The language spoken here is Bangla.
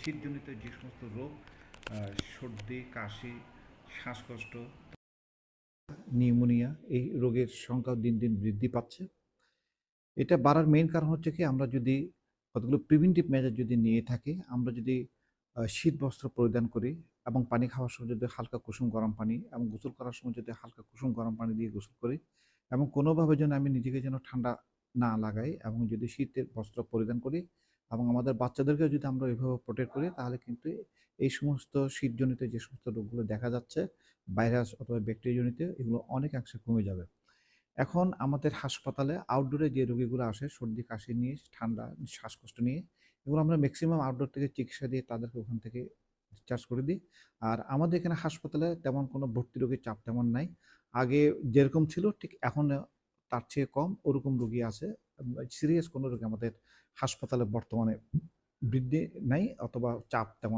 শীতজনিত যে সমস্ত রোগ সর্দি, কাশি, শ্বাসকষ্ট, নিউমোনিয়া, এই রোগের সংখ্যা দিন দিন বৃদ্ধি পাচ্ছে। এটা বাড়ার মেইন কারণ হচ্ছে কি, আমরা যদি কতগুলো প্রিভেন্টিভ মেজার যদি নিয়ে থাকি, আমরা যদি শীত বস্ত্র পরিধান করি এবং পানি খাওয়ার সময় যদি হালকা কুসুম গরম পানি এবং গোসল করার সময় যদি হালকা কুসুম গরম পানি দিয়ে গোসল করি এবং কোনোভাবে যেন আমি নিজেকে যেন ঠান্ডা না লাগাই এবং যদি শীতের বস্ত্র পরিধান করি এবং আমাদের বাচ্চাদেরকে যদি আমরা এইভাবে প্রোটেক্ট করি, তাহলে কিন্তু এই সমস্ত শীতজনিত যে সমস্ত রোগগুলো দেখা যাচ্ছে ভাইরাস অথবা ব্যাকটেরিয়াজনিত এগুলো অনেকাংশে কমে যাবে। এখন আমাদের হাসপাতালে আউটডোরে যে রোগীগুলো আসে, সর্দি, কাশি নিয়ে, ঠান্ডা, শ্বাসকষ্ট নিয়ে, এগুলো আমরা ম্যাক্সিমাম আউটডোর থেকে চিকিৎসা দিয়ে তাদেরকে ওখান থেকে ডিসচার্জ করে দিই। আর আমাদের এখানে হাসপাতালে তেমন কোনো ভর্তি রোগীর চাপ তেমন নাই। আগে যেরকম ছিল, ঠিক এখন তার চেয়ে কম ওরকম রোগী আছে। সিরিয়াস কোনো রোগী আমাদের হাসপাতালে বর্তমানে বৃদ্ধি নাই অথবা চাপ তেমন